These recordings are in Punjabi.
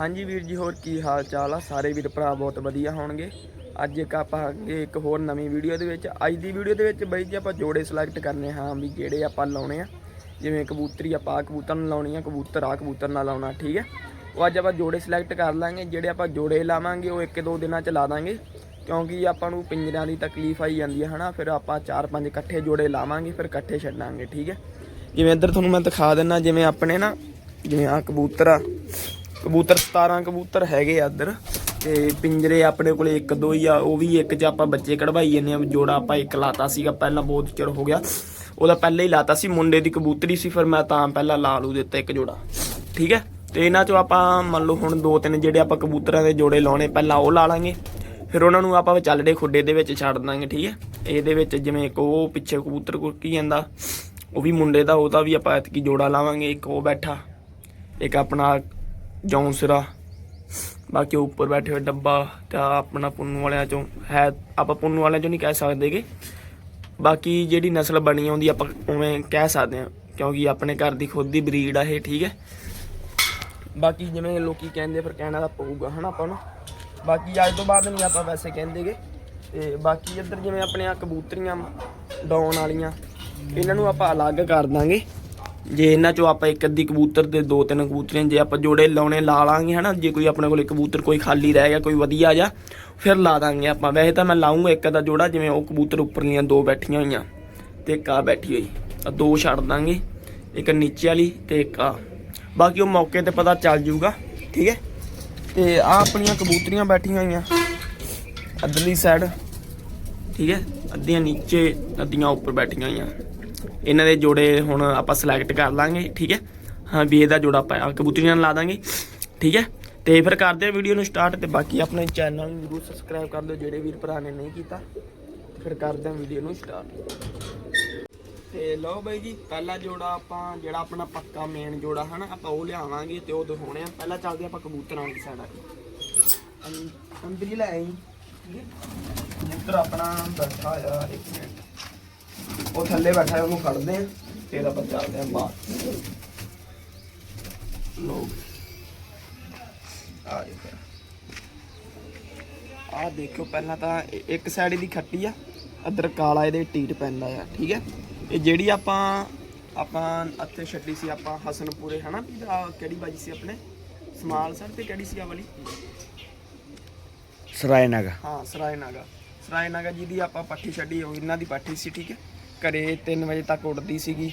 ਹਾਂਜੀ ਵੀਰ ਜੀ, ਹੋਰ ਕੀ ਹਾਲ ਚਾਲ ਆ? ਸਾਰੇ ਵੀਰ ਭਰਾ ਬਹੁਤ ਵਧੀਆ ਹੋਣਗੇ। ਅੱਜ ਇੱਕ ਆਪਾਂ ਅੱਗੇ ਇੱਕ ਹੋਰ ਨਵੀਂ ਵੀਡੀਓ ਦੇ ਵਿੱਚ, ਅੱਜ ਦੀ ਵੀਡੀਓ ਦੇ ਵਿੱਚ ਬਈ ਜੀ ਆਪਾਂ ਜੋੜੇ ਸਿਲੈਕਟ ਕਰਨੇ ਹਾਂ ਵੀ ਜਿਹੜੇ ਆਪਾਂ ਲਾਉਣੇ ਆ। ਜਿਵੇਂ ਕਬੂਤਰੀ ਆਪਾਂ ਆਹ ਕਬੂਤਰ ਨੂੰ ਲਾਉਣੀ ਆ, ਕਬੂਤਰ ਆ ਕਬੂਤਰ ਨਾਲ ਲਾਉਣਾ, ਠੀਕ ਹੈ ਉਹ ਅੱਜ ਆਪਾਂ ਜੋੜੇ ਸਿਲੈਕਟ ਕਰ ਲਾਂਗੇ, ਜਿਹੜੇ ਆਪਾਂ ਜੋੜੇ ਲਾਵਾਂਗੇ, ਉਹ ਇੱਕ ਦੋ ਦਿਨਾਂ ਚ ਲਾ ਦਾਂਗੇ। ਕਿਉਂਕਿ ਆਪਾਂ ਨੂੰ ਪਿੰਜਰਾਂ ਦੀ ਤਕਲੀਫ ਆਈ ਜਾਂਦੀ ਹੈ ਹਨਾ? ਫਿਰ ਆਪਾਂ ਚਾਰ ਪੰਜ ਇਕੱਠੇ ਜੋੜੇ ਲਾਵਾਂਗੇ, ਫਿਰ ਇਕੱਠੇ ਛੱਡਾਂਗੇ, ਠੀਕ ਹੈ ਜਿਵੇਂ ਇੱਧਰ ਤੁਹਾਨੂੰ ਮੈਂ ਦਿਖਾ ਦਿੰਨਾ, ਜਿਵੇਂ ਆਪਣੇ ਨਾ, ਜਿਵੇਂ ਆ ਕਬੂਤਰ ਆ ਕਬੂਤਰ 17 ਕਬੂਤਰ ਹੈਗੇ ਆ ਇੱਧਰ। ਤੇ ਪਿੰਜਰੇ ਆਪਣੇ ਕੋਲੇ ਇੱਕ, ਦੋ ਹੀ ਆ, ਉਹ ਵੀ ਇੱਕ ਚ ਆਪਾਂ ਬੱਚੇ ਕਢਵਾਈ ਜੰਨੇ ਆ। ਜੋੜਾ ਆਪਾਂ ਇੱਕ ਲਾਤਾ ਸੀਗਾ, ਪਹਿਲਾਂ ਬਹੁਤ ਚਿਰ ਹੋ ਗਿਆ। ਉਹਦਾ ਪਹਿਲਾਂ ਹੀ ਲਾਤਾ ਸੀ, ਮੁੰਡੇ ਦੀ ਕਬੂਤਰੀ ਸੀ, ਫਿਰ ਮੈਂ ਤਾਂ ਪਹਿਲਾਂ ਲਾ ਲੂ ਦਿੱਤਾ ਇੱਕ ਜੋੜਾ। ਠੀਕ ਹੈ? ਤੇ ਇਹਨਾਂ ਚੋਂ ਆਪਾਂ ਮੰਨ ਲਓ ਹੁਣ ਦੋ ਤਿੰਨ ਜਿਹੜੇ ਆਪਾਂ ਕਬੂਤਰਾਂ ਦੇ ਜੋੜੇ ਲਾਉਣੇ, ਪਹਿਲਾਂ ਉਹ ਲਾ ਲਾਂਗੇ। ਫਿਰ ਉਹਨਾਂ ਨੂੰ ਆਪਾਂ ਵਿਚਾਲੜੇ ਖੁੱਡੇ ਦੇ ਵਿੱਚ ਛੱਡ ਦਾਂਗੇ, ਠੀਕ ਹੈ? ਇਹਦੇ ਵਿੱਚ ਜਿਵੇਂ ਇੱਕ ਉਹ ਪਿੱਛੇ ਕਬੂਤਰ ਕੁਰਕੀ ਜਾਂਦਾ, ਉਹ ਵੀ ਮੁੰਡੇ ਦਾ ਉਹਦਾ ਵੀ ਆਪਾਂ ਐਤਕੀ ਜੋੜਾ ਲਾਵਾਂਗੇ। ਇੱਕ ਉਹ ਬੈਠਾ, ਇੱਕ ਆਪਣਾ ਜੌਂਸਰਾ ਬਾਕੀ ਉੱਪਰ ਬੈਠੇ ਹੋਏ ਡੱਬਾ ਤੇ ਆਪਣਾ ਪੁੰਨੂ ਵਾਲਿਆਂ ਚੋਂ ਹੈ, ਆਪਾਂ ਪੁੰਨੂ ਵਾਲਿਆਂ ਚੋਂ ਨਹੀਂ ਕਹਿ ਸਕਦੇਗੇ ਬਾਕੀ ਜਿਹੜੀ ਨਸਲ ਬਣੀ ਆਉਂਦੀ ਆਪਾਂ ਉਵੇਂ ਕਹਿ ਸਕਦੇ ਹਾਂ ਕਿਉਂਕਿ ਆਪਣੇ ਘਰ ਦੀ ਖੁਦ ਦੀ ਬਰੀਡ ਆ ਇਹ, ਠੀਕ ਹੈ। ਬਾਕੀ ਜਿਵੇਂ ਲੋਕੀ ਕਹਿੰਦੇ ਫਿਰ ਕਹਿਣਾ ਤਾਂ ਪਊਗਾ, ਹਨਾ ਆਪਾਂ ਨੂੰ। ਬਾਕੀ ਅੱਜ ਤੋਂ ਬਾਅਦ ਨਹੀਂ ਆਪਾਂ ਵੈਸੇ ਕਹਿੰਦੇਗੇ ਤੇ ਬਾਕੀ ਇੱਧਰ ਜਿਵੇਂ ਆਪਣੇ ਆ ਕਬੂਤਰੀਆਂ ਡਾਉਣ ਵਾਲੀਆਂ, ਇਹਨਾਂ ਨੂੰ ਆਪਾਂ ਅਲੱਗ ਕਰ ਦਾਂਗੇ। ਜੇ ਇਹਨਾਂ ਚੋਂ ਆਪਾਂ ਇੱਕ ਅੱਧੀ ਕਬੂਤਰ ਦੇ ਦੋ ਤਿੰਨ ਕਬੂਤਰੀਆਂ ਜੇ ਆਪਾਂ ਜੋੜੇ ਲਾਉਣੇ ਲਾ ਲਾਂਗੇ ਹਨਾ, ਜੇ ਕੋਈ ਆਪਣੇ ਕੋਲ ਕਬੂਤਰ ਕੋਈ ਖਾਲੀ ਰਹਿ ਗਿਆ, ਕੋਈ ਵਧੀਆ ਜਾ, ਫਿਰ ਲਾ ਦਾਂਗੇ ਆਪਾਂ। ਵੈਸੇ ਤਾਂ ਮੈਂ ਲਾਉਂਗਾ ਇੱਕ ਅੱਧਾ ਜੋੜਾ, ਜਿਵੇਂ ਉਹ ਕਬੂਤਰ ਉੱਪਰਲੀਆਂ ਦੋ ਬੈਠੀਆਂ ਹੋਈਆਂ ਤੇ ਇੱਕ ਆ ਬੈਠੀ ਹੋਈ। ਆ ਦੋ ਛੱਡ ਦਾਂਗੇ, ਇੱਕ ਨੀਚੇ ਵਾਲੀ ਤੇ ਇੱਕ ਆ। ਬਾਕੀ ਉਹ ਮੌਕੇ ਤੇ ਪਤਾ ਚੱਲ ਜਾਊਗਾ ਠੀਕ ਹੈ? ਤੇ ਆ ਆਪਣੀਆਂ ਕਬੂਤਰੀਆਂ ਬੈਠੀਆਂ ਹੋਈਆਂ ਅਦਲੀ ਸਾਈਡ ਠੀਕ ਹੈ? ਅੱਧੀਆਂ ਨੀਚੇ, ਅੱਧੀਆਂ ਉੱਪਰ ਬੈਠੀਆਂ ਹੋਈਆਂ। ਇਹਨਾਂ ਦੇ ਜੋੜੇ ਹੁਣ ਆਪਾਂ ਸਿਲੈਕਟ ਕਰ ਲਾਂਗੇ, ਠੀਕ ਹੈ? ਹਾਂ, ਵੀ ਇਹਦਾ ਜੋੜਾ ਆਪਾਂ ਆਹ ਕਬੂਤਰੀਆਂ ਨਾਲ ਲਾ ਦਾਂਗੇ, ਠੀਕ ਹੈ? ਤੇ ਫਿਰ ਕਰਦੇ ਆ ਵੀਡੀਓ ਨੂੰ ਸਟਾਰਟ ਤੇ ਬਾਕੀ ਆਪਣੇ ਚੈਨਲ ਨੂੰ ਜਰੂਰ ਸਬਸਕ੍ਰਾਈਬ ਕਰ ਦਿਓ ਜਿਹੜੇ ਵੀਰ ਭਰਾ ਨੇ ਨਹੀਂ ਕੀਤਾ। ਫਿਰ ਕਰਦੇ ਆ ਵੀਡੀਓ ਨੂੰ ਸਟਾਰਟ ਤੇ ਲਓ ਬਾਈ ਜੀ, ਪਹਿਲਾ ਜੋੜਾ ਆਪਾਂ, ਜਿਹੜਾ ਆਪਣਾ ਪੱਕਾ ਮੇਨ ਜੋੜਾ, ਹਨਾ? ਆਪਾਂ ਉਹ ਲਿਆਵਾਂਗੇ ਤੇ ਉਹ ਦਿਖਾਉਣੇ ਆ ਪਹਿਲਾਂ ਚੱਲਦੇ ਆਪਾਂ ਕਬੂਤਰਾਂ ਦੀ ਸਾਈਡ ਆ ਅੰ- ਲੈ ਆਈ। ਕਬੂਤਰ ਆਪਣਾ ਬੈਠਾ ਆ ਇੱਕ ਮਿੰਟ। ਉਹ ਥੱਲੇ ਬੈਠਾ ਹੈ ਉਹਨੂੰ ਫੜਦੇ ਆ ਫਿਰ ਆਪਾਂ ਚੱਲਦੇ ਆ ਬਾਹਰ। ਲੋ ਆ ਦੇਖੋ। ਆ ਦੇਖੋ ਪਹਿਲਾਂ ਤਾਂ ਇ- ਇੱਕ ਸਾਈਡ ਦੀ ਖੱਟੀ ਆ ਅਦਰ ਕਾਲਾ ਇਹਦੇ ਟੀਟ ਪੈਂਦਾ ਆ ਠੀਕ ਹੈ? ਇਹ ਜਿਹੜੀ ਆਪਾਂ ਆਪਾਂ ਇੱਥੇ ਛੱਡੀ ਸੀ ਆਪਾਂ ਹਸਨਪੁਰੇ ਹਨਾ? ਵੀ ਆਹ ਕਿਹੜੀ ਬਾਜੀ ਸੀ ਆਪਣੇ? ਸਮਾਲ ਸਰ ਤੇ ਕਿਹੜੀ ਸੀ ਆ ਵਾਲੀ? ਸਰਾਏ ਨਗਾ ਹਾਂ ਸਰਾਏ ਨਾਗਾ ਸਰਾਏ ਨਾਗਾ ਜੀ ਦੀ ਆਪਾਂ ਪੱਠੀ ਛੱਡੀ ਉਹ ਇਹਨਾਂ ਦੀ ਪੱਠੀ ਸੀ ਠੀਕ ਹੈ? ਘਰੇ 3 ਵਜੇ ਤੱਕ ਉੱਡਦੀ ਸੀਗੀ।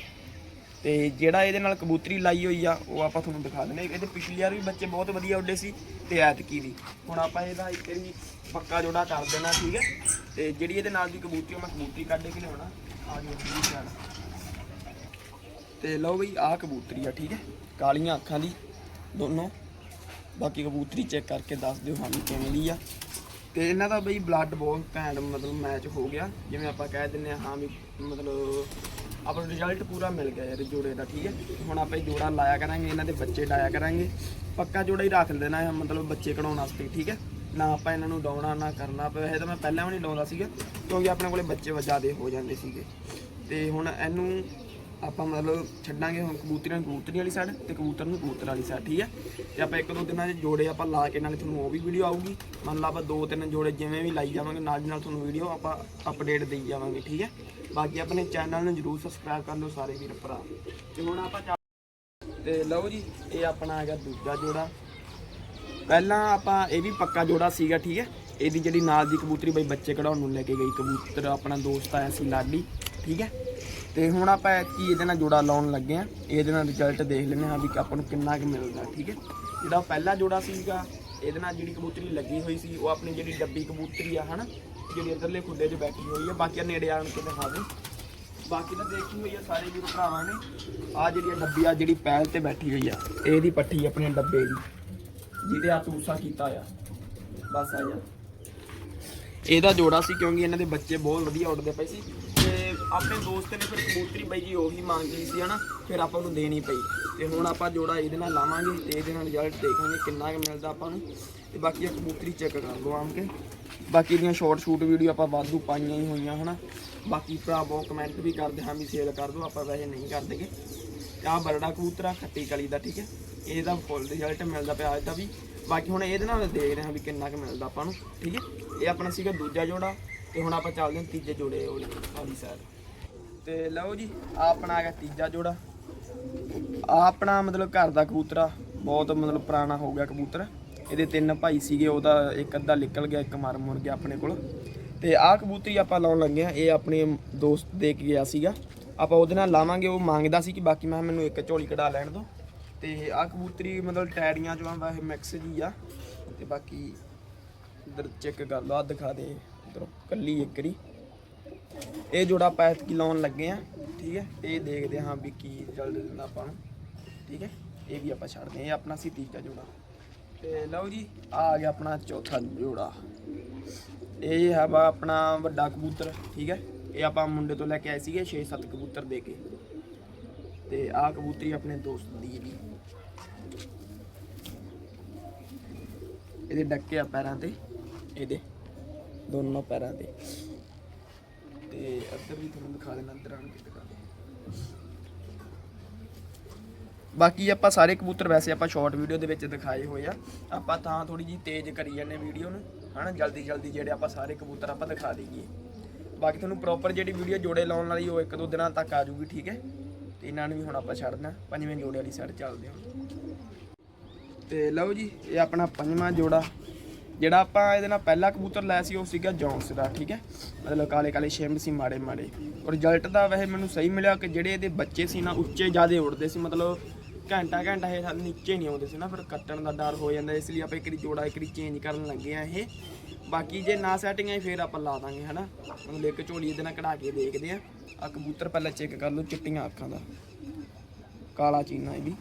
ਤੇ ਜਿਹੜਾ ਇਹਦੇ ਨਾਲ ਕਬੂਤਰੀ ਲਾਈ ਹੋਈ ਆ, ਉਹ ਆਪਾਂ ਤੁਹਾਨੂੰ ਦਿਖਾ ਦਿੰਦੇ ਇਹਦੇ ਪਿਛਲੀ ਵਾਰ ਵੀ ਬੱਚੇ ਬਹੁਤ ਵਧੀਆ ਉੱਡੇ ਸੀ ਤੇ ਐਤਕੀ ਵੀ। ਹੁਣ ਆਪਾਂ ਇਹਦਾ ਇੱਕ ਵਾਰੀ ਪੱਕਾ ਜੋੜਾ ਕਰ ਦੇਣਾ, ਠੀਕ ਹੈ? ਤੇ ਜਿਹੜੀ ਇਹਦੇ ਨਾਲ ਦੀ ਕਬੂਤਰੀ ਉਹ ਮੈਂ ਕਬੂਤਰੀ ਕੱਢ ਕੇ ਲਿਆਉਣਾ। ਆ ਜੀ ਜੀ ਜਾਣਾ। ਤੇ ਲਓ ਬਈ, ਆਹ ਕਬੂਤਰੀ ਆ, ਠੀਕ ਹੈ? ਕਾਲੀਆਂ ਅੱਖਾਂ ਦੀ ਦੋਨੋਂ। ਬਾਕੀ ਕਬੂਤਰੀ ਚੈੱਕ ਕਰਕੇ ਦੱਸ ਦਿਓ ਸਾਨੂੰ ਕਿਵੇਂ ਦੀ ਆ। ਤੇ ਇਹਨਾਂ ਦਾ ਬਈ ਬਲੱਡ ਬਹੁਤ ਘੈਂਟ ਮਤਲਬ ਮੈਚ ਹੋ ਗਿਆ। ਜਿਵੇਂ ਆਪਾਂ ਕਹਿ ਦਿੰਨੇ ਆ ਹਾਂ ਵੀ ਮਤਲਬ ਆਪਾਂ ਨੂੰ ਰਿਜ਼ਲਟ ਪੂਰਾ ਮਿਲ ਗਿਆ ਯਾਰ ਜੋੜੇ ਦਾ, ਠੀਕ ਹੈ? ਹੁਣ ਆਪਾਂ ਇਹ ਜੋੜਾ ਲਾਇਆ ਕਰਾਂਗੇ, ਇਹਨਾਂ ਦੇ ਬੱਚੇ ਡਾਇਆ ਕਰਾਂਗੇ। ਪੱਕਾ ਜੋੜਾ ਹੀ ਰੱਖ ਦੇਣਾ ਹੈ, ਮਤਲਬ ਬੱਚੇ ਕਢਾਉਣ ਵਾਸਤੇ, ਠੀਕ ਹੈ? ਨਾ ਆਪਾਂ ਇਹਨਾਂ ਨੂੰ ਡਾਉਣਾ, ਨਾ ਕਰਨਾ। ਵੈਸੇ ਤਾਂ ਮੈਂ ਪਹਿਲਾਂ ਵੀ ਨਹੀਂ ਲਾਉਂਦਾ ਸੀਗਾ, ਕਿਉਂਕਿ ਆਪਣੇ ਕੋਲੇ ਬੱਚੇ ਜ਼ਿਆਦੇ ਹੋ ਜਾਂਦੇ ਸੀਗੇ। ਤੇ ਹੁਣ ਇਹਨੂੰ ਆਪਾਂ ਮਤਲਬ ਛੱਡਾਂਗੇ ਹੁਣ ਕਬੂਤਰੀਆਂ ਨੂੰ, ਕਬੂਤਰੀ ਵਾਲੀ ਸਾਈਡ ਤੇ ਕਬੂਤਰ ਨੂੰ ਕਬੂਤਰ ਵਾਲੀ ਸਾਈਡ ਠੀਕ ਹੈ ਤੇ ਆਪਾਂ ਇੱਕ ਦੋ ਦਿਨਾਂ 'ਚ ਜੋੜੇ ਆਪਾਂ ਲਾ ਕੇ ਨਾਲੇ ਤੁਹਾਨੂੰ ਉਹ ਵੀ ਵੀਡੀਓ ਆਊਗੀ। ਮੰਨ ਲਾ ਆਪਾਂ ਦੋ ਤਿੰਨ ਜੋੜੇ ਜਿਵੇਂ ਵੀ ਲਾਈ ਜਾਵਾਂਗੇ, ਨਾਲ ਦੀ ਨਾਲ ਤੁਹਾਨੂੰ ਵੀਡੀਓ ਆਪਾਂ ਅਪਡੇਟ ਦੇਈ ਜਾਵਾਂਗੇ, ਠੀਕ ਹੈ ਬਾਕੀ ਆਪਣੇ ਚੈਨਲ ਨੂੰ ਜਰੂਰ ਸਬਸਕ੍ਰਾਈਬ ਕਰ ਲਓ ਸਾਰੇ ਵੀਰ ਭਰਾ। ਤੇ ਹੁਣ ਆਪਾਂ ਚੱਲ- ਤੇ ਲਓ ਜੀ, ਇਹ ਆਪਣਾ ਹੈਗਾ ਦੂਜਾ ਜੋੜਾ। ਪਹਿਲਾਂ ਆਪਾਂ ਇਹ ਵੀ ਪੱਕਾ ਜੋੜਾ ਸੀਗਾ, ਠੀਕ ਹੈ ਇਹਦੀ ਜਿਹੜੀ ਨਾਲ ਦੀ ਕਬੂਤਰੀ ਬਈ ਬੱਚੇ ਕਢਾਉਣ ਨੂੰ ਲੈ ਕੇ ਗਈ ਕਬੂਤਰ, ਆਪਣਾ ਦੋਸਤ ਆਇਆ ਸੀ ਲਾਡੀ, ਠੀਕ ਹੈ ਤੇ ਹੁਣ ਆਪਾਂ ਕੀ ਇਹਦੇ ਨਾਲ ਜੋੜਾ ਲਾਉਣ ਲੱਗੇ ਆ ਇਹਦੇ ਨਾਲ ਰਿਜ਼ਲਟ ਦੇਖ ਲੈਂਦੇ ਹਾਂ ਵੀ ਆਪਾਂ ਨੂੰ ਕਿੰਨਾ ਕੁ ਮਿਲਦਾ, ਠੀਕ ਹੈ? ਜਿਹੜਾ ਪਹਿਲਾ ਜੋੜਾ ਸੀਗਾ, ਇਹਦੇ ਨਾਲ ਜਿਹੜੀ ਕਬੂਤਰੀ ਲੱਗੀ ਹੋਈ ਸੀ, ਉਹ ਆਪਣੀ ਜਿਹੜੀ ਡੱਬੀ ਕਬੂਤਰੀ ਆ, ਹਨਾ? ਜਿਹੜੀ ਇਧਰਲੇ ਖੁੱਡੇ 'ਚ ਬੈਠੀ ਹੋਈ ਆ। ਬਾਕੀ ਨੇੜੇ ਆਣ ਕੇ ਦਿਖਾ ਦੇ। ਬਾਕੀ ਤਾਂ ਦੇਖੀ ਹੋਈ ਆ ਸਾਰੇ ਵੀਰ ਭਰਾਵਾਂ ਨੇ। ਆ ਜਿਹੜੀ ਆ ਡੱਬੀ ਆ, ਜਿਹੜੀ ਪਹਿਲ ਤੇ ਬੈਠੀ ਹੋਈ ਆ, ਇਹਦੀ ਪੱਠੀ ਆਪਣੇ ਡੱਬੇ ਦੀ, ਜਿਹਦੇ ਆ ਤੂਸਾ ਕੀਤਾ ਆ। ਬਸ ਆ ਜਾ। ਇਹਦਾ ਜੋੜਾ ਸੀ ਕਿਉਂਕਿ ਇਹਨਾਂ ਦੇ ਬੱਚੇ ਬਹੁਤ ਵਧੀਆ ਉੱਡਦੇ ਪਏ ਸੀ। ਆਪਣੇ ਦੋਸਤ ਨੇ ਫਿਰ ਕਬੂਤਰੀ ਬਾਈ ਜੀ ਉਹੀ ਮੰਗ ਲਈ ਸੀ ਹਨਾ, ਫਿਰ ਆਪਾਂ ਨੂੰ ਦੇਣੀ ਪਈ। ਤੇ ਹੁਣ ਆਪਾਂ ਜੋੜਾ ਇਹਦੇ ਨਾਲ ਲਾਵਾਂਗੇ ਤੇ ਇਹਦੇ ਨਾਲ ਰਿਜ਼ਲਟ ਦੇਖਾਂਗੇ ਕਿੰਨਾ ਕੁ ਮਿਲਦਾ ਆਪਾਂ ਨੂੰ। ਤੇ ਬਾਕੀ ਇਹ ਕਬੂਤਰੀ ਚੈੱਕ ਕਰ ਲਓ ਆਮ ਕੇ। ਬਾਕੀ ਇਹਦੀਆਂ ਸ਼ਾਰਟ ਸ਼ੂਟ ਵੀਡੀਓ ਆਪਾਂ ਵਾਧੂ ਪਾਈਆਂ ਹੀ ਹੋਈਆਂ ਹਨਾ। ਬਾਕੀ ਭਰਾ ਬਹੁਤ ਕਮੈਂਟ ਵੀ ਕਰਦੇ ਹਾਂ ਵੀ ਸੇਲ ਕਰ ਦਿਓ, ਆਪਾਂ ਵੈਸੇ ਨਹੀਂ ਕਰਦੇਗੇ ਆਹ ਬਰੜਾ ਕਬੂਤਰ ਆ, ਖੱਟੀ ਕਲੀ ਦਾ, ਠੀਕ ਹੈ। ਇਹਦਾ ਫੁੱਲ ਰਿਜ਼ਲਟ ਮਿਲਦਾ ਪਿਆ ਅੱਜ ਦਾ ਵੀ। ਬਾਕੀ ਹੁਣ ਇਹਦੇ ਨਾਲ ਦੇਖਦੇ ਹਾਂ ਵੀ ਕਿੰਨਾ ਕੁ ਮਿਲਦਾ ਆਪਾਂ ਨੂੰ, ਠੀਕ ਹੈ। ਇਹ ਆਪਣਾ ਸੀਗਾ ਦੂਜਾ ਜੋੜਾ, ਤੇ ਹੁਣ ਆਪਾਂ ਚੱਲਦੇ ਹਾਂ ਤੀਜੇ ਜੋੜੇ ਵਾਲੀ ਵਾਲੀ ਸਾਈਡ ਤੇ ਲਓ ਜੀ ਆਹ ਆਪਣਾ ਆ ਗਿਆ ਤੀਜਾ ਜੋੜਾ। ਆ ਆਪਣਾ ਮਤਲਬ ਘਰ ਦਾ ਕਬੂਤਰਾ ਬਹੁਤ ਮਤਲਬ ਪੁਰਾਣਾ ਹੋ ਗਿਆ ਕਬੂਤਰ। ਇਹਦੇ ਤਿੰਨ ਭਾਈ ਸੀਗੇ ਉਹਦਾ ਇੱਕ ਅੱਧਾ ਨਿਕਲ ਗਿਆ, ਇੱਕ ਮਰ ਮੁਰ ਗਿਆ ਆਪਣੇ ਕੋਲ। ਤੇ ਆਹ ਕਬੂਤਰੀ ਆਪਾਂ ਲਾਉਣ ਲੱਗੇ ਆ। ਇਹ ਆਪਣੇ ਦੋਸਤ ਦੇ ਕੇ ਗਿਆ ਸੀਗਾ। ਆਪਾਂ ਉਹਦੇ ਨਾਲ ਲਾਵਾਂਗੇ, ਉਹ ਮੰਗਦਾ ਸੀ ਕਿ ਬਾਕੀ ਮੈਂ ਕਿਹਾ ਮੈਨੂੰ ਇੱਕ ਝੋਲੀ ਕਢਾ ਲੈਣ ਦੋ ਤੇ ਆਹ ਕਬੂਤਰੀ ਮਤਲਬ ਟੈੜੀਆਂ ਚੋਂ ਆ ਇਹ ਮਿਕਸ ਜੀ ਆ। ਤੇ ਬਾਕੀ ਇਧਰ ਚੈੱਕ ਕਰ ਲਓ ਆ ਦਿਖਾ ਦੇ। ਇਧਰੋਂ ਕੱਲੀ ਇੱਕ ਰੀ। ਇਹ ਜੋੜਾ ਪੈਤ ਕੀ ਲਾਉਣ ਲੱਗੇ ਆ ਠੀਕ ਹੈ? ਇਹ ਦੇਖਦੇ ਹਾਂ ਵੀ ਕੀ ਰਿਜ਼ਲਟ ਦਿੰਦਾ ਆਪਾਂ ਨੂੰ, ਠੀਕ ਹੈ? ਇਹ ਵੀ ਆਪਾਂ ਛੱਡਦੇ ਹਾਂ, ਇਹ ਆਪਣਾ ਸੀ ਤੀਜਾ ਜੋੜਾ। ਤੇ ਲਓ ਜੀ, ਆ ਆ ਗਿਆ ਆਪਣਾ ਚੌਥਾ ਜੋੜਾ। ਇਹ ਹੈ ਵਾ ਆਪਣਾ ਵੱਡਾ ਕਬੂਤਰ, ਠੀਕ ਹੈ? ਇਹ ਆਪਾਂ ਮੁੰਡੇ ਤੋਂ ਲੈ ਕੇ ਆਏ ਸੀਗੇ 6-7 ਕਬੂਤਰ ਦੇ ਕੇ। ਤੇ ਆਹ ਕਬੂਤਰੀ ਆਪਣੇ ਦੋਸਤ ਦੀ ਹੈ ਜੀ। ਇਹਦੇ ਡੱਕੇ ਆ ਪੈਰਾਂ ਤੇ, ਇਹਦੇ ਦੋਨੋਂ ਪੈਰਾਂ ਤੇ। ਤੇ ਇੱਧਰ ਵੀ ਤੁਹਾਨੂੰ ਦਿਖਾ ਦੇਣਾ ਅੰਦਰ ਆਣ ਕੇ ਦਿਖਾ ਦੇ ਬਾਕੀ ਆਪਾਂ ਸਾਰੇ ਕਬੂਤਰ ਵੈਸੇ ਆਪਾਂ ਸ਼ਾਰਟ ਵੀਡੀਓ ਦੇ ਵਿੱਚ ਦਿਖਾਏ ਹੋਏ ਆ। ਆਪਾਂ ਤਾਂ ਥੋੜੀ ਜੀ ਤੇਜ਼ ਕਰੀ ਜਾਂਦੇ ਵੀਡੀਓ ਨੂੰ, ਹਨਾ? ਜਲਦੀ ਜਲਦੀ ਜਿਹੜੇ ਆਪਾਂ ਸਾਰੇ ਕਬੂਤਰ ਆਪਾਂ ਦਿਖਾ ਦਈਏ। ਬਾਕੀ ਤੁਹਾਨੂੰ ਪ੍ਰੋਪਰ ਜਿਹੜੀ ਵੀਡੀਓ ਜੋੜੇ ਲਾਉਣ ਵਾਲੀ, ਉਹ ਇੱਕ ਦੋ ਦਿਨਾਂ ਤੱਕ ਆ ਜੂਗੀ ਠੀਕ ਹੈ? ਤੇ ਇਹਨਾਂ ਨੂੰ ਵੀ ਹੁਣ ਆਪਾਂ ਛੱਡਣਾ, ਪੰਜਵੇਂ ਜੋੜੇ ਵਾਲੀ ਸਾਈਡ ਚੱਲਦੇ ਹਾਂ। ਤੇ ਲਓ ਜੀ, ਇਹ ਆਪਣਾ ਪੰਜਵਾਂ ਜੋੜਾ। ਜਿਹੜਾ ਆਪਾਂ ਇਹਦੇ ਨਾਲ ਪਹਿਲਾ ਕਬੂਤਰ ਲਾਇਆ ਸੀ, ਉਹ ਸੀਗਾ ਜੌਂਸ ਦਾ, ਠੀਕ ਹੈ? ਮਤਲਬ ਕਾਲੇ ਕਾਲੇ ਸ਼ਿੰਬ ਸੀ, ਮਾੜੇ ਮਾੜੇ। ਔਰ ਰਿਜ਼ਲਟ ਦਾ ਵੈਸੇ ਮੈਨੂੰ ਸਹੀ ਮਿਲਿਆ ਕਿ ਜਿਹੜੇ ਇਹਦੇ ਬੱਚੇ ਸੀ ਨਾ, ਉੱਚੇ ਜਿਆਦੇ ਉੜਦੇ ਸੀ, ਮਤਲਬ ਘੰਟਾ ਘੰਟਾ ਇਹ ਥੱਲੇ ਨੀਚੇ ਨਹੀਂ ਆਉਂਦੇ ਸੀ ਨਾ, ਫਿਰ ਕੱਟਣ ਦਾ ਡਰ ਹੋ ਜਾਂਦਾ, ਇਸ ਲਈ ਆਪਾਂ ਇੱਕ ਵਾਰੀ ਜੋੜਾ, ਇੱਕ ਵਾਰੀ ਚੇਂਜ ਕਰਨ ਲੱਗੇ ਆ ਇਹ। ਬਾਕੀ ਜੇ ਨਾ ਸੈਟਿੰਗ ਆਈ, ਫਿਰ ਆਪਾਂ ਲਾ ਦਾਂਗੇ, ਹਨਾ? ਮਤਲਬ ਇੱਕ ਝੋਲੀ ਇਹਦੇ ਨਾਲ ਕਢਾ ਕੇ ਦੇਖਦੇ ਆ। ਆ ਕਬੂਤਰ ਪਹਿਲਾਂ ਚੈੱਕ ਕਰ ਲਓ, ਚਿੱਟੀਆਂ ਅੱਖਾਂ ਦਾ। ਕਾਲਾ ਚੀਨਾ ਇਹ ਵੀ।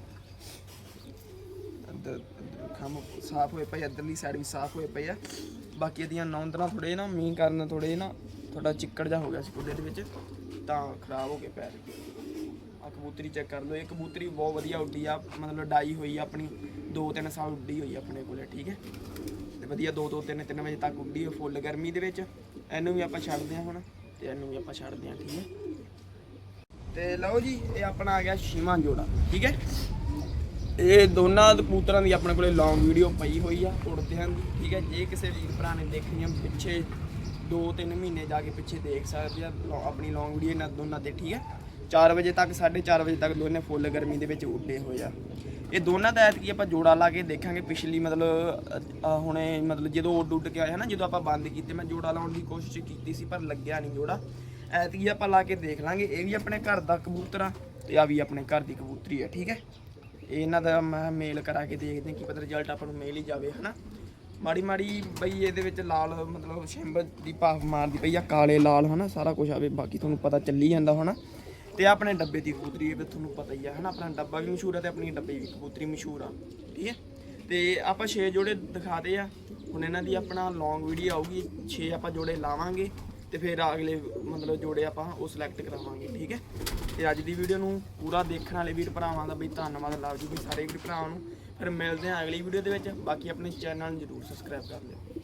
ਅੰਦਰ ਸਾਫ਼ ਹੋਏ ਪਏ ਇੱਧਰਲੀ ਸਾਈਡ ਵੀ ਸਾਫ਼ ਹੋਏ ਪਏ ਆ। ਬਾਕੀ ਇਹਦੀਆਂ ਨੌਂਦਰਾਂ ਥੋੜੇ ਨਾ, ਮੀਂਹ ਕਾਰਨ ਥੋੜੇ ਨਾ ਥੋੜਾ ਚਿੱਕੜ ਜਾ ਹੋ ਗਿਆ ਸੀ ਕੁੱਦੇ ਦੇ ਵਿੱਚ, ਤਾਂ ਖਰਾਬ ਹੋ ਕੇ ਪੈ ਪੈਰ। ਆ ਕਬੂਤਰੀ ਚੈੱਕ ਕਰ ਲਓ, ਇਹ ਕਬੂਤਰੀ ਬਹੁਤ ਵਧੀਆ ਉੱਡੀ ਆ, ਮਤਲਬ ਡਾਈ ਹੋਈ ਆ ਆਪਣੀ 2-3 ਸਾਲ ਉੱਡੀ ਹੋਈ ਆਪਣੇ ਕੋਲੇ, ਠੀਕ ਹੈ? ਤੇ ਵਧੀਆ 2-2 3-3 ਵਜੇ ਤੱਕ ਉੱਡੀ ਆ, ਫੁੱਲ ਗਰਮੀ ਦੇ ਵਿੱਚ। ਇਹਨੂੰ ਵੀ ਆਪਾਂ ਛੱਡਦੇ ਆ ਹੁਣ, ਤੇ ਇਹਨੂੰ ਵੀ ਆਪਾਂ ਛੱਡਦੇ ਆ ਠੀਕ ਹੈ? ਤੇ ਲਓ ਜੀ, ਇਹ ਆਪਣਾ ਆ ਗਿਆ ਛੀਵਾਂ ਜੋੜਾ, ਠੀਕ ਹੈ? ਇਹ ਦੋਨਾਂ ਕਬੂਤਰਾਂ ਦੀ ਆਪਣੇ ਕੋਲੇ ਲੌਂਗ ਵੀਡੀਓ ਪਈ ਹੋਈ ਆ ਉੜਦਿਆਂ ਦੀ ਠੀਕ ਹੈ? ਜੇ ਕਿਸੇ ਵੀਰ ਭਰਾ ਨੇ ਦੇਖਣੀਆਂ ਪਿੱਛੇ 2-3 ਮਹੀਨੇ ਜਾ ਕੇ ਪਿੱਛੇ ਦੇਖ ਸਕਦੇ ਆ ਲੌ- ਆਪਣੀ ਲੌਂਗ ਵੀਡੀਓ ਇਹਨਾਂ ਦੋਨਾਂ ਤੇ ਠੀਕ ਹੈ? 4 ਵਜੇ ਤੱਕ 4:30 ਵਜੇ ਤੱਕ ਦੋਨੇ ਫੁੱਲ ਗਰਮੀ ਦੇ ਵਿੱਚ ਉੱਡੇ ਹੋਏ ਆ। ਇਹ ਦੋਨਾਂ ਦਾ ਐਤਕੀ ਆਪਾਂ ਜੋੜਾ ਲਾ ਕੇ ਦੇਖਾਂਗੇ ਪਿਛਲੀ ਮਤਲਬ ਅ, ਅ, ਹੁਣੇ ਮਤਲਬ ਜਦੋਂ ਉੱਡ ਉੱਡ ਕੇ ਆਇਆ ਨਾ ਜਦੋਂ ਆਪਾਂ ਬੰਦ ਕੀਤੇ ਮੈਂ ਜੋੜਾ ਲਾਉਣ ਦੀ ਕੋਸ਼ਿਸ਼ ਕੀਤੀ ਸੀ ਪਰ ਲੱਗਿਆ ਨਹੀਂ ਜੋੜਾ। ਐਤਕੀ ਆਪਾਂ ਲਾ ਕੇ ਦੇਖ ਲਾਂਗੇ ਇਹ ਵੀ ਆਪਣੇ ਘਰ ਦਾ ਕਬੂਤਰ ਆ ਤੇ ਆ ਵੀ ਆਪਣੇ ਘਰ ਦੀ ਕਬੂਤਰੀ ਆ ਠੀਕ ਹੈ? ਇਹਨਾਂ ਦਾ ਮੈਂ ਮੇਲ ਕਰਾ ਕੇ ਦੇਖਦੇ ਹਾਂ ਕੀ ਪਤਾ ਰਿਜ਼ਲਟ ਆਪਾਂ ਨੂੰ ਮੇਲ ਹੀ ਜਾਵੇ, ਹਨਾ? ਮਾੜੀ ਮਾੜੀ ਬਈ ਇਹਦੇ ਵਿੱਚ ਲਾਲ ਮਤਲਬ ਸ਼ਿੰਬ ਦੀ ਭਾਫ ਮਾਰਦੀ ਪਈ ਆ, ਕਾਲੇ ਲਾਲ, ਹਨਾ? ਸਾਰਾ ਕੁਝ ਆਵੇ, ਬਾਕੀ ਤੁਹਾਨੂੰ ਪਤਾ ਚੱਲੀ ਜਾਂਦਾ ਹੋਣਾ ਤੇ ਆਪਣੇ ਡੱਬੇ ਦੀ ਕਬੂਤਰੀ ਇਹ ਤੁਹਾਨੂੰ ਪਤਾ ਹੀ ਆ, ਹਨਾ? ਆਪਣਾ ਡੱਬਾ ਵੀ ਮਸ਼ਹੂਰ ਆ ਤੇ ਆਪਣੀ ਡੱਬੇ ਦੀ ਕਬੂਤਰੀ ਮਸ਼ਹੂਰ ਆ, ਠੀਕ ਹੈ? ਤੇ ਆਪਾਂ 6 ਜੋੜੇ ਦਿਖਾਦੇ ਆ, ਹੁਣ ਇਹਨਾਂ ਦੀ ਆਪਣਾ ਲੌਂਗ ਵੀਡੀਓ ਆਊਗੀ 6 ਆਪਾਂ ਜੋੜੇ ਲਾਵਾਂਗੇ ਤੇ ਫਿਰ ਅਗਲੇ ਮਤਲਬ ਜੋੜੇ ਆਪਾਂ ਉਹ ਸਿਲੈਕਟ ਕਰਾਵਾਂਗੇ, ਠੀਕ ਹੈ? ਤੇ ਅੱਜ ਦੀ ਵੀਡੀਓ ਨੂੰ ਪੂਰਾ ਦੇਖਣ ਵਾਲੇ ਵੀਰ ਭਰਾਵਾਂ ਦਾ ਬਈ ਧੰਨਵਾਦ ਲਵ ਜੀ ਵੀ ਸਾਰੇ ਵੀਰ ਭਰਾਵਾਂ ਨੂੰ। ਫਿਰ ਮਿਲਦੇ ਹਾਂ ਅਗਲੀ ਵੀਡੀਓ ਦੇ ਵਿੱਚ। ਬਾਕੀ ਆਪਣੇ ਚੈਨਲ ਨੂੰ ਜਰੂਰ ਸਬਸਕ੍ਰਾਈਬ ਕਰ ਲਿਓ।